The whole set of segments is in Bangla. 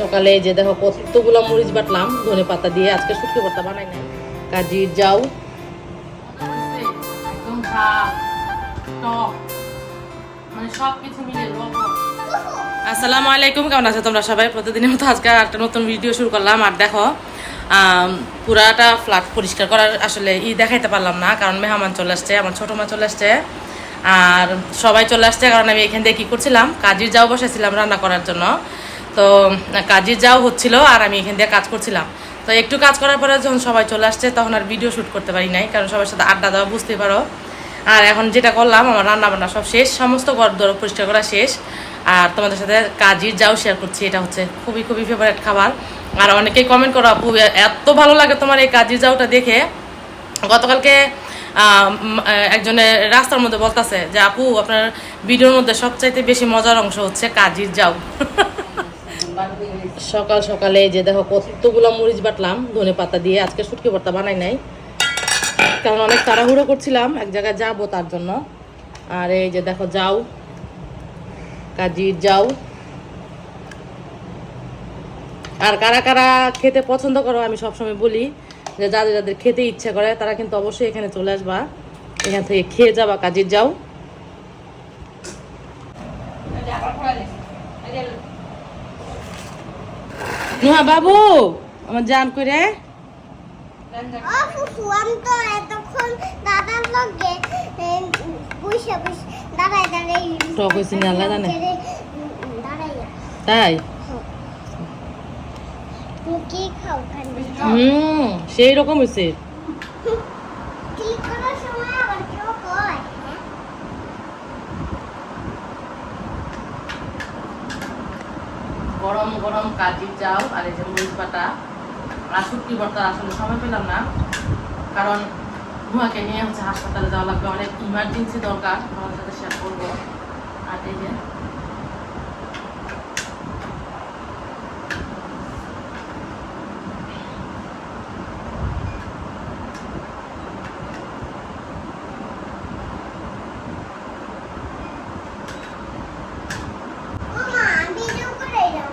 সকালে যে দেখো কতগুলো মরিচ বাটলাম ধনে পাতা দিয়ে আজকে শুটকি ভর্তা বানাই নাই। কাজি যাও। মানে সব কিছু মিলে আসসালামু আলাইকুম কেমন আছো তোমরা সবাই? প্রতিদিনের মতো আজকে একটা নতুন ভিডিও শুরু করলাম। আর দেখো পুরাটা ফ্ল্যাট পরিষ্কার করার আসলে ই দেখাইতে পারলাম না কারণ মেহমান চলে আসছে আমার ছোটো মা চলে আসছে। আর সবাই চলে আসছে কারণ আমি এখান থেকে কী করছিলাম? কাজির যাও বসেছিলাম রান্না করার জন্য। তো কাজির যাও হচ্ছিল আর আমি এখান দিয়ে কাজ করছিলাম। তো একটু কাজ করার পরে যখন সবাই চলে আসছে, তখন আর ভিডিও শ্যুট করতে পারি নাই, কারণ সবার সাথে আড্ডা দেওয়া বুঝতে পারো। আর এখন যেটা করলাম, আমার রান্না বান্না সব শেষ, সমস্ত ঘর দর পরিষ্কার করা শেষ। আর তোমাদের সাথে কাজির যাও শেয়ার করছি, এটা হচ্ছে খুবই খুবই ফেভারিট খাবার। আর অনেকেই কমেন্ট করো, আপু, এত ভালো লাগে তোমার এই কাজির যাওটা দেখে। গতকালকে একজনের রাস্তার মধ্যে বলতাছে যে, আপু, আপনার ভিডিওর মধ্যে সবচাইতে বেশি মজার অংশ হচ্ছে কাজির যাও। সকাল সকালে যে দেখো কতগুলো মরিচ বাটলাম, ধনে পাতা দিয়ে আজকে শুটকি ভর্তা বানাই নাই। কারণ অনেক তাড়াহুড়ো করছিলাম, এক জায়গায় যাব তার জন্য। আর এই যে দেখো যাও, কাজির যাও। আর কারা কারা খেতে পছন্দ করো, আমি সবসময় বলি যে যাদের যাদের খেতে ইচ্ছা করে, তারা কিন্তু অবশ্যই এখানে চলে আসবা। এখান থেকে খেয়ে যাবা, কাজির যাও। নুহা বাবু আমার জান করে টক হয়েছে আল্লাহ জানে। তাই? হুম সেই রকম হয়েছে ক্লিক করার সময় আবার কেউ কয় হ্যাঁ? গরম গরম কাজি চাল আর এই যে মরিচ বাটা। আর শুটকি ভর্তা আসলে সময় পেলাম না। কারণ নুয়াকে নিয়ে হচ্ছে হাসপাতালে যাওয়া লাগবে, অনেক ইমার্জেন্সি দরকার। তোমাদের সাথে শেয়ার করব আর এই যে ওমা ভিডিও করে যাও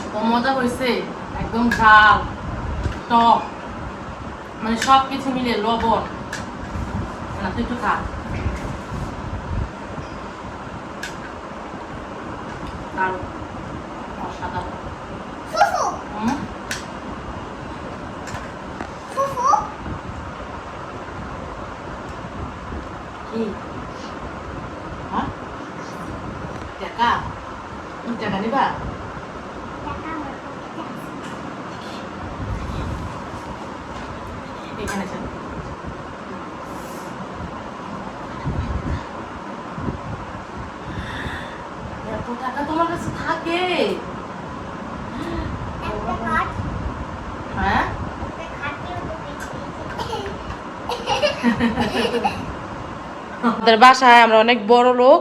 এত মজা হয়েছে একদম ঝাল টক। মানে সব কিছু মিলে লবণ না তুই একটু খা দারুণ অসাধারণ ফুফু। হুম? ফুফু। কি হ্যাঁ টাকা তুমি টাকা নিবা টাকা আমার পকেটে আছে। এখানে চল এত টাকা তোমার কাছে থাকে একটা কাঠ হ্যাঁ একটা খাটের আমাদের বাসায় আমরা অনেক বড় লোক।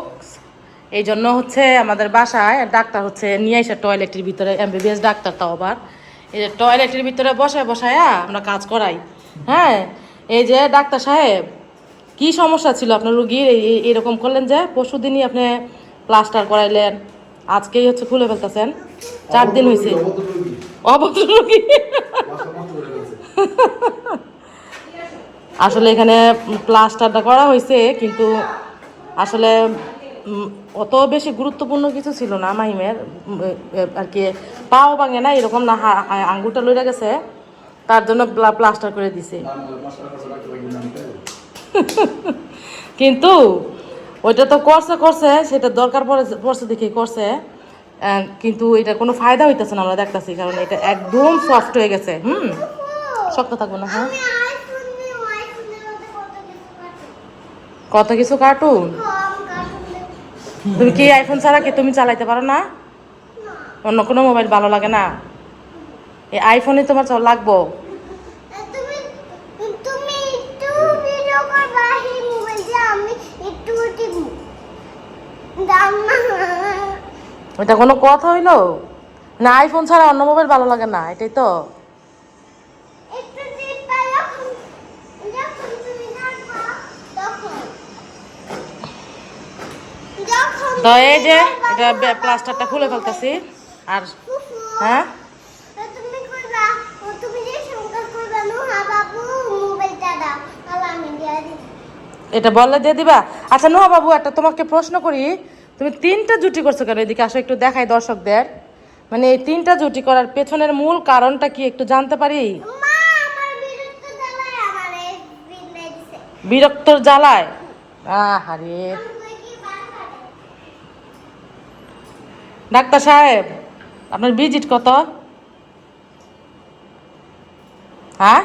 এই জন্য হচ্ছে আমাদের বাসায় ডাক্তার হচ্ছে নিয়ে আসে টয়লেটের ভিতরে এমবিবিএস ডাক্তার তাও আবার। এই যে টয়লেটের ভিতরে বসায় বসায় আমরা কাজ করাই। হ্যাঁ এই যে ডাক্তার সাহেব কি সমস্যা ছিল আপনার রুগীর? এরকম করলেন যে পরশু দিনই আপনি প্লাস্টার করাইলেন আজকেই হচ্ছে খুলে ফেলতেছেন। চার দিন হয়েছে অভদ্র রুগী। আসলে এখানে প্লাস্টারটা করা হয়েছে, কিন্তু আসলে অত বেশি গুরুত্বপূর্ণ কিছু ছিল না মাহিমের আর কি, পাও ভাঙে না, এরকম না আঙ্গুরটা লইরা গেছে, তার জন্য প্লা- প্লাস্টার করে দিছে। কিন্তু ওইটা তো করছে করছে, সেটা দরকার পড়ে, পড়ছে দেখে, করছে কিন্তু এটা কোনো ফায়দা হইতেছে না, আমরা দেখতেছি, কারণ এটা একদম সফট হয়ে গেছে, হুম? শক্ত থাকবে না হ্যাঁ আমি আইফোন নিয়ে আইফোনের মধ্যে কত কিছু কার্টুন তুমি কি আইফোন ছাড়া কি তুমি চালাইতে পারো না? অন্য কোনো মোবাইল ভালো লাগে না? এই আইফোনে তোমার চল লাগবো। এটা কোনো কথা হইল? না আইফোন ছাড়া অন্য মোবাইল ভালো লাগে না এটাই তো একটু টিপা যখন যখন তুমি রাখবা তখন যখন তো এই যে এটা প্লাস্টারটা খুলে ফেলতেছি। আর হ্যাঁ? এটা বললে দিয়ে দিবা? আচ্ছা নোহা বাবু একটা তোমাকে প্রশ্ন করি। তুমি তিনটা জুটি করছ কেন? এদিকে আসো একটু দেখাই দর্শকদের। মানে এই তিনটা জুটি করার পেছনের মূল কারণটা কি একটু জানতে পারি? বিরক্ত বিরক্তর জ্বালায়? আহারে আমি কই কি বারবার ডাক্তার সাহেব, আপনার ভিজিট কত? হ্যাঁ?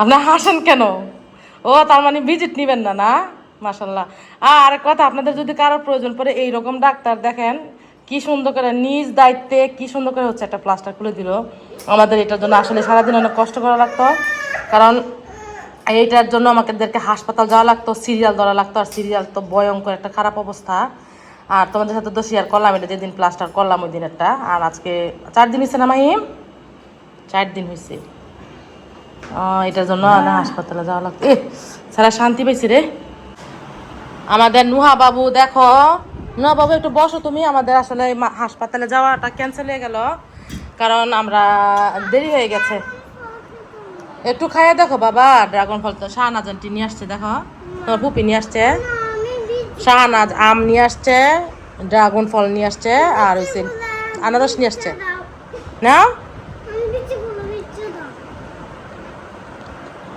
আপনি হাসেন কেন? ও, তার মানে ভিজিট নেবেন না না? মাসাল্লাহ আর কথা, আপনাদের যদি কারোর প্রয়োজন পড়ে এই রকম ডাক্তার দেখেন, কি সুন্দর করে নিজ দায়িত্বে, কি সুন্দর করে হচ্ছে একটা প্লাস্টার খুলে দিল। আমাদের এটার জন্য আসলে সারাদিন অনেক কষ্ট করা লাগতো। কারণ এইটার জন্য আমাদেরকে হাসপাতাল যাওয়া লাগতো সিরিয়াল ধরা লাগতো, আর সিরিয়াল তো ভয়ঙ্কর, একটা খারাপ অবস্থা। আর তোমাদের সাথে তো শেয়ার করলাম, এটা যেদিন প্লাস্টার করলাম ওই দিন একটা। আর আজকে চার দিন হয়েছে না মাহিম? চার দিন হয়েছে এটার জন্য না হাসপাতালে যাওয়া লাগতো এ সারা শান্তি পাইছি রে। আমাদের নুহা বাবু, দেখো। নুহা বাবু, একটু বসো তুমি। আমাদের আসলে হাসপাতালে যাওয়াটা ক্যান্সেল হয়ে গেল। কারণ আমরা দেরি হয়ে গেছে। একটু খাইয়ে দেখো বাবা ড্রাগন ফল তো শাহনাজ আন্টি নিয়ে আসছে, দেখো। তোমার পুপি নিয়ে আসছে। শাহনাজ আম নিয়ে আসছে, ড্রাগন ফল নিয়ে আসছে, আর হচ্ছে আনারস নিয়ে আসছে। না?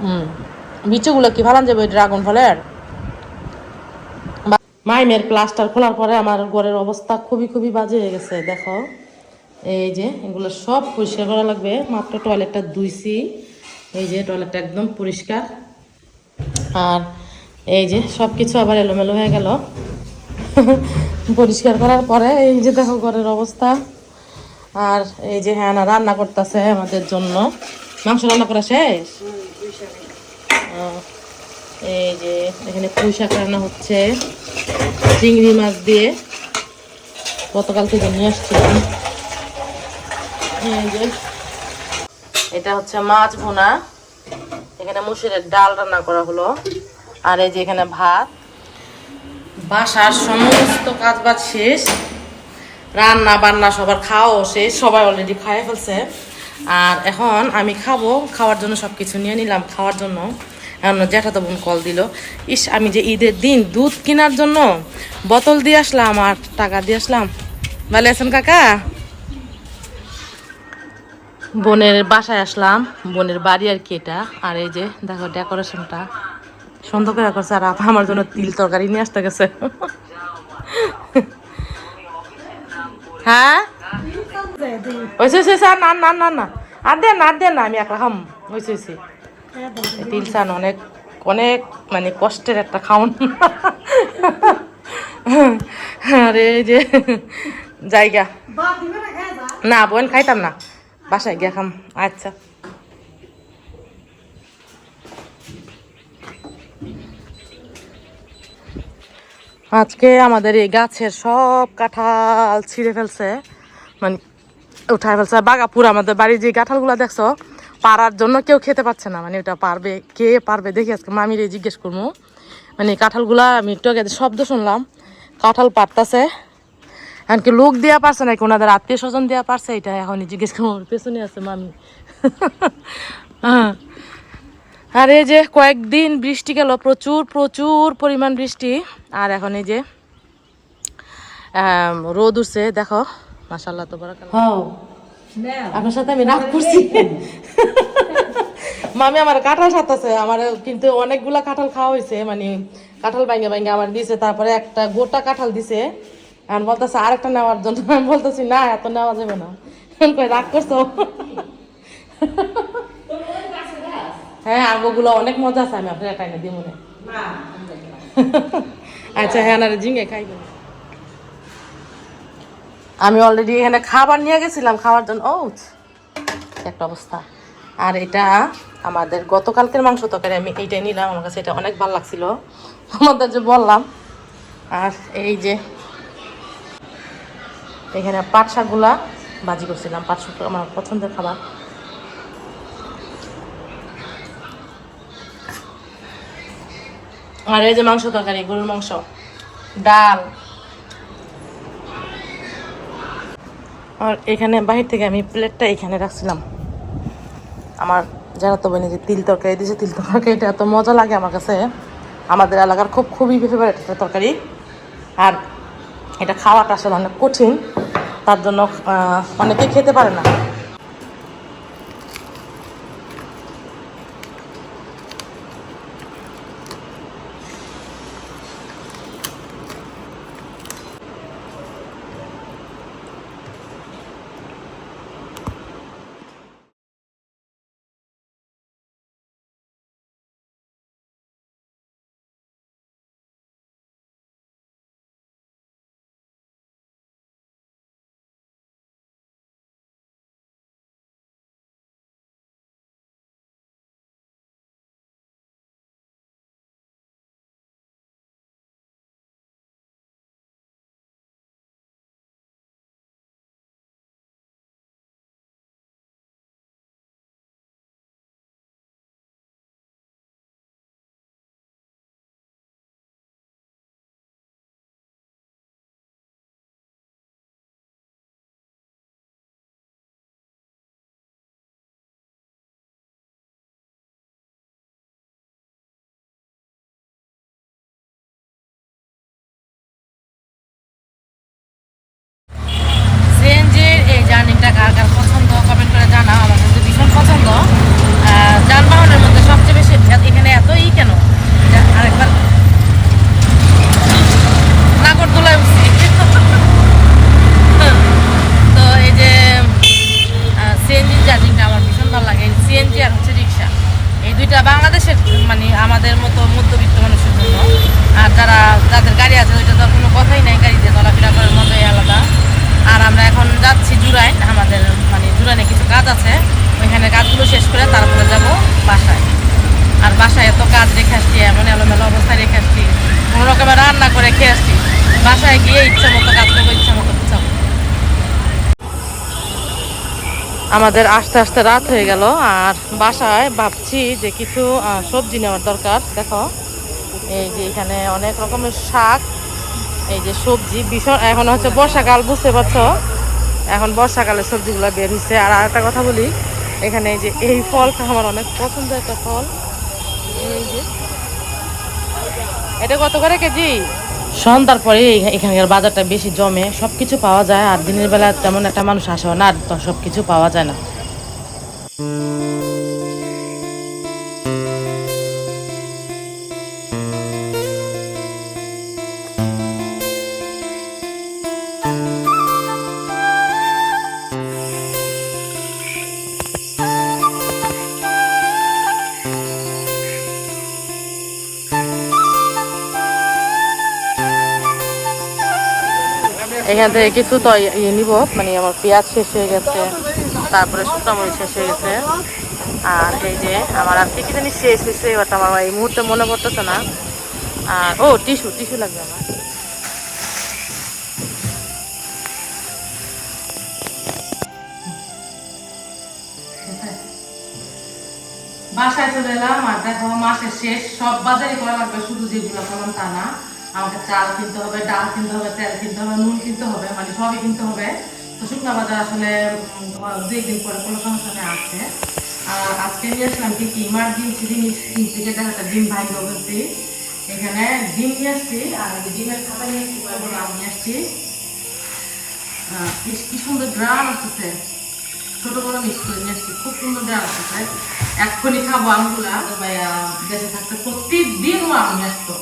হুম। বিচুগুলো কি ভালো যাবে ড্রাগন ফলের? মাইমের প্লাস্টার খোলার পরে আমার ঘরের অবস্থা খুবই খুবই বাজে হয়ে গেছে, দেখো। এই যে, এগুলো সব পরিষ্কার করা লাগবে, মাত্র টয়লেটটা ধুইছি। এই যে, টয়লেটটা একদম পরিষ্কার। আর এই যে সব কিছু আবার এলোমেলো হয়ে গেল। পরিষ্কার করার পরে এই যে দেখো ঘরের অবস্থা। আর এই যে হ্যাঁ রান্না করতেছে আমাদের জন্য। মাংস রান্না করা শেষ? এই যে এখানে পুঁই শাক রান্না হচ্ছে। চিংড়ি মাছ দিয়ে। গতকাল থেকে নিয়ে আসছিলাম। এই যে এটা হচ্ছে মাছ ভুনা। এখানে মুসুরের ডাল রান্না করা হলো। আর এই যে এখানে ভাত। বাসার সমস্ত কাজ বাজ শেষ। রান্না বান্না সবার খাওয়াও শেষ, সবাই অলরেডি খাইয়ে ফেলছে। আর এখন আমি খাব, খাওয়ার জন্য সব কিছু নিয়ে নিলাম খাওয়ার জন্য। এখন জ্যাঠাতো বোন কল দিল, ইস, আমি যে ঈদের দিন দুধ কেনার জন্য বোতল দিয়ে আসলাম আর টাকা দিয়ে আসলাম। ভালো আছেন কাকা? বোনের বাসায় আসলাম, বোনের বাড়ি আর কি এটা। আর এই যে দেখো ডেকোরেশনটা সুন্দর করে করছে আর আপা আমার জন্য তিল তরকারি নিয়ে আসতে গেছে। হ্যাঁ? ওইসে ওইসে স্যার না না না না আর দেন আর দেন না আমি একলা খাম। ওইসে ওইসে তিল চান অনেক অনেক মানে কষ্টের একটা খাওন। আরে এই যে জায়গা। না বোন খাইতাম না। বাসায় গিয়া খাম। আচ্ছা। আজকে আমাদের এই গাছের সব কাঁঠাল ছিঁড়ে ফেলছে। মানে উঠায় ফেলছে। বাগাপুর আমাদের বাড়ির যে কাঁঠালগুলো দেখছ পারার জন্য কেউ খেতে পারছে না। মানে ওটা পারবে, কে পারবে দেখি আজকে মামির জিজ্ঞেস করব। মানে কাঁঠালগুলা আমি একটু আগে শব্দ শুনলাম, কাঁঠাল পারতাছে এমনকি লোক দেওয়া পারছে নাকি ওনাদের আত্মীয় স্বজন দেওয়া পারছে? এটা এখনই জিজ্ঞেস করব। পেছনে আছে মামি। হ্যাঁ। আর এই যে কয়েকদিন বৃষ্টি গেল, প্রচুর প্রচুর পরিমাণ বৃষ্টি। আর এখন এই যে রোদ উঠছে, দেখো মাসাল্লাহ তো বড় আপনার সাথে আমি রাগ করছি। মামি আমার কাঁঠাল সাথে আমার কিন্তু অনেকগুলা কাঁঠাল খাওয়া হয়েছে মানে কাঁঠাল ভাঙ্গে ভাঙ্গে আমার দিছে, তারপরে একটা গোটা কাঁঠাল দিছে। এখন বলতেছে, আরেকটা নেওয়ার জন্য। আমি বলতেছি, না, এত নেওয়া যাবে না। রাগ করছ? হ্যাঁ আগোগুলো অনেক মজা আছে আমি আপনার একাই না আচ্ছা হ্যাঁ না খাইবেন আমি অলরেডি এখানে খাবার নিয়ে গেছিলাম খাওয়ার জন্য। ও একটা অবস্থা। আর এটা আমাদের গতকালকের মাংস তরকারি আমি এইটাই নিলাম আমার কাছে এটা অনেক ভালো লাগছিল। আমাদের যে বললাম আর এই যে এখানে পাট শাকগুলা ভাজি করছিলাম পাট শাক আমার পছন্দের খাবার। আর এই যে মাংস তরকারি, গরুর মাংস, ডাল। আর এখানে বাহির থেকে আমি প্লেটটা এখানে রাখছিলাম। আমার যারা তো বলে যে তিল তরকারি দিয়েছে তিল তরকারিটা এত মজা লাগে আমার কাছে। আমাদের এলাকার খুব, খুবই ফেভারিট একটা তরকারি। আর এটা খাওয়াটা আসলে অনেক কঠিন। তার জন্য অনেকে খেতে পারে না সিএনজির এই জার্নিটা কার কার পছন্দ কমেন্ট করে জানাও আমার কিন্তু ভীষণ যানবাহনের মধ্যে সবচেয়ে বেশি এখানে এত ই কেন আরেকবার। নাগরদোলায় তো এই যে সিএনজি জার্নিটা আমার ভীষণ ভালো লাগে। সিএনজি আর হচ্ছে রিক্সা। এই দুইটা বাংলাদেশের মানে আমাদের মতো মধ্যবিত্ত মানুষের জন্য। আর যারা, যাদের গাড়ি আছে, ওইটা তো কোনো কথাই নাই। গাড়িতে চলাফেরা করার মতোই আলাদা। আর আমরা এখন যাচ্ছি জুরাইন, আমাদের জুরাইনে কিছু কাজ আছে, ওইখানে কাজগুলো শেষ করে তারপরে যাব বাসায়। আর বাসায় এত কাজ রেখে আসছি, এমন এলোমেলো অবস্থায় রেখে আসছি, কোনো রকমে রান্না করে খেয়ে আসছি। বাসায় গিয়ে ইচ্ছা মতো কাজ করব, ইচ্ছা মতো গুছাবো আমাদের আস্তে আস্তে রাত হয়ে গেল, আর বাসায় ভাবছি যে কিছু সবজি নেওয়ার দরকার। দেখো, এই যে এখানে অনেক রকমের শাক, এই যে সবজি, ভীষণ, এখন হচ্ছে বর্ষাকাল, বুঝতে পারছ? এখন বর্ষাকালে সবজিগুলো বের হয়েছে আর একটা কথা বলি, এখানে যে এই ফলটা আমার অনেক পছন্দ একটা ফল। এটা কত করে কেজি? সন্ধ্যার পরে এখানকার বাজারটা বেশি জমে সব কিছু পাওয়া যায়, আর দিনের বেলা তেমন একটা মানুষ আসে না, আর সব কিছু পাওয়া যায় না। এখান থেকে কিছু তো ইয়ে নিব মানে আমার পেঁয়াজ শেষ হয়ে গেছে, তারপরে শুকনো মরিচ শেষ হয়ে গেছে। আর এই যে আমার আর কি কি জানি শেষ হয়েছে, এবার আমার এই মুহূর্তে মনে পড়তেছে না। আর, ও, টিস্যু টিস্যু লাগবে আমার। বাসায় চলে এলাম আর দেখো, মাসের শেষ, সব বাজারই করা লাগবে, শুধু যেগুলো করলাম তা না। আমাকে চাল কিনতে হবে, ডাল কিনতে হবে, তেল কিনতে হবে, নুন কিনতে হবে মানে সবই কিনতে হবে। তো শুকনো বাজার আসলে দুই দিন পরে কোনো সমস্যা নেই, আছে। আর আজকে নিয়ে আসলাম কি কি? ইমার্জেন্সি জিনিস কিনতে যেটা একটা ডিম ভাই বলছি এখানে ডিম নিয়ে আসছি, আর ডিমের খাতা নিয়ে আসছি আম নিয়ে আসছি। কি সুন্দর গ্রাম আসতেছে। ছোট বড় মিক্স করে নিয়ে আসছি, খুব সুন্দর দেওয়া আসতেছে। এক্ষুনি খাব আমগুলা। দেশে থাকতে প্রতিদিন আম নিয়ে আসতো।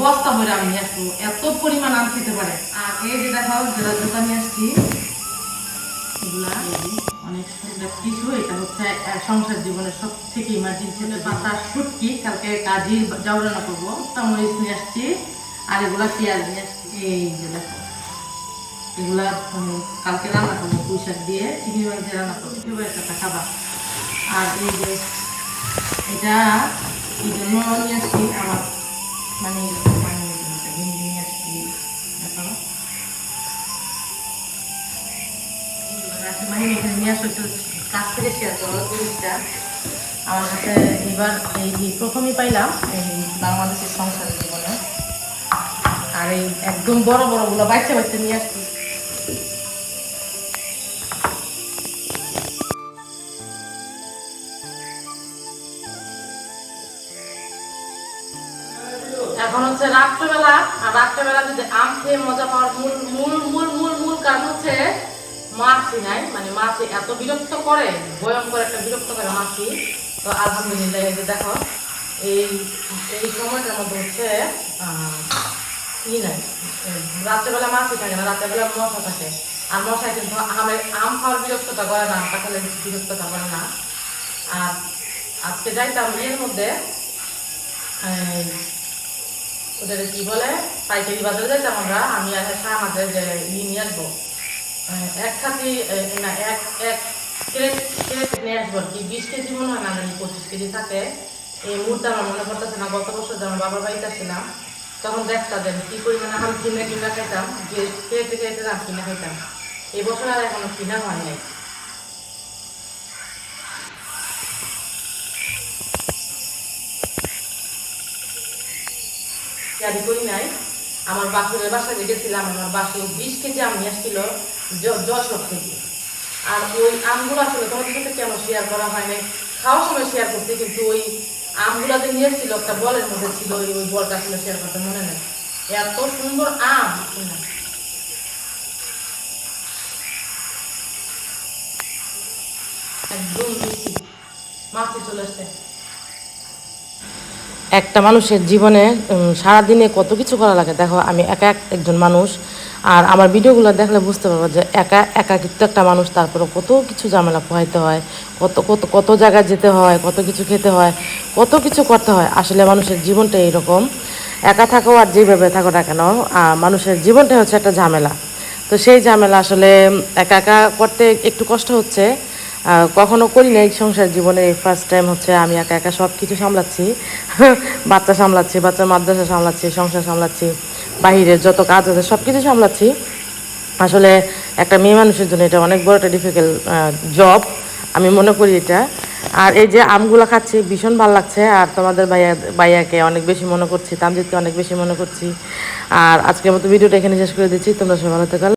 বস্তা ভরে আমি আসতো এত পরিমাণ আম খেতে পারে। আর এই যে দেখাও যেটা জোতা নিয়ে আসছি। আর এগুলা পেঁয়াজ নিয়ে আসছি। এই এগুলা কালকে রান্না করব দিয়ে। চিংড়ি মাছ একটা খাবা। আর এই যে, এটা নিয়ে আসছি আমার মানে নিয়ে আসো কাছ থেকে শেয়ার করো জিনিসটা আমার কাছে এবার এই প্রথমেই পাইলাম এই বাংলাদেশের সংসার জীবনে। আর এই একদম বড় বড়গুলো বাচ্চা বাচ্চা নিয়ে আসছি আম খেয়ে মজা পাওয়ার মূল মূল মূল মূল মূল কারণ হচ্ছে মাছি নাই। মানে মাছি এত বিরক্ত করে, ভয়ঙ্কর একটা বিরক্ত করে মাছি। তো আলহামদুলিল্লাহ, এই যে দেখো, এই এই সময়টার মধ্যে হচ্ছে ই নাই। রাত্রেবেলা মাছি থাকে না, রাত্রেবেলা মশা থাকে। আর মশায় কিন্তু আমের, আম খাওয়ার বিরক্ততা করে না কাঁঠালের বিরক্ততা করে না। আর আজকে যাইতাম ইয়ের মধ্যে ওদের কি বলে? পাইকারি বাজারে যাইতাম আমরা, আমি আর আমাদের যে ই নিয়ে আসব। এক খাতি না, এক এক ক্রেট ক্রেট নিয়ে আসব কি। বিশ কেজি মনে হয় না, জানি পঁচিশ কেজি থাকে। এই মুহূর্তে আমার মনে পড়তেছে না, গত বছর আমার বাবার বাড়িতে ছিলাম তখন দেখতাম যে কি পরিমাণে আম কিনে কিনে খাইতাম, যে কেটে কেটে আম কিনে খাইতাম। এই বছর আর এখনও কিনা হয় নাই। ক্যারি করি নাই। আমার বাসুরের বাসায় গেছিলাম আমার বাসু বিশ কেজি আম নিয়ে আসছিল যশোর থেকে আর ওই আমগুলো আসলে তোমাদের সাথে কেন শেয়ার করা হয় নাই? খাওয়ার সময় শেয়ার করতে কিন্তু ওই আমগুলো যে নিয়ে এসেছিল একটা বলের মধ্যে ছিল, ওই ওই বলটা আসলে শেয়ার করতে মনে নেই। এত সুন্দর আম! একদম মিষ্টি। চলে আসছে। একটা মানুষের জীবনে সারাদিনে কত কিছু করা লাগে? দেখো, আমি একা এক, একজন মানুষ, আর আমার ভিডিওগুলো দেখলে বুঝতে পারব যে একা, একাকিত্ব একটা মানুষ তারপরে কত কিছু ঝামেলা পোহাইতে হয়, কত কত কত জায়গায় যেতে হয়, কত কিছু খেতে হয়, কত কিছু করতে হয়। আসলে মানুষের জীবনটা এইরকম। একা থাকো আর যেভাবে থাকো না কেন মানুষের জীবনটা হচ্ছে একটা ঝামেলা। তো সেই ঝামেলা আসলে একা একা করতে একটু কষ্ট হচ্ছে কখনো করি নাই সংসার জীবনে। ফার্স্ট টাইম হচ্ছে আমি একা একা সব কিছু সামলাচ্ছি। বাচ্চা সামলাচ্ছি বাচ্চার মাদ্রাসা সামলাচ্ছি, সংসার সামলাচ্ছি বাহিরের যত কাজ আছে সব কিছু সামলাচ্ছি। আসলে একটা মেয়ে মানুষের জন্য এটা অনেক বড় একটা ডিফিকাল্ট জব আমি মনে করি এটা। আর এই যে আমগুলো খাচ্ছি, ভীষণ ভালো লাগছে। আর তোমাদের ভাইয়া, ভাইয়াকে অনেক বেশি মনে করছি তামজিৎকে অনেক বেশি মনে করছি। আর আজকের মতো ভিডিওটা এখানে শেষ করে দিচ্ছি। তোমরা সবাই ভালো থেকো।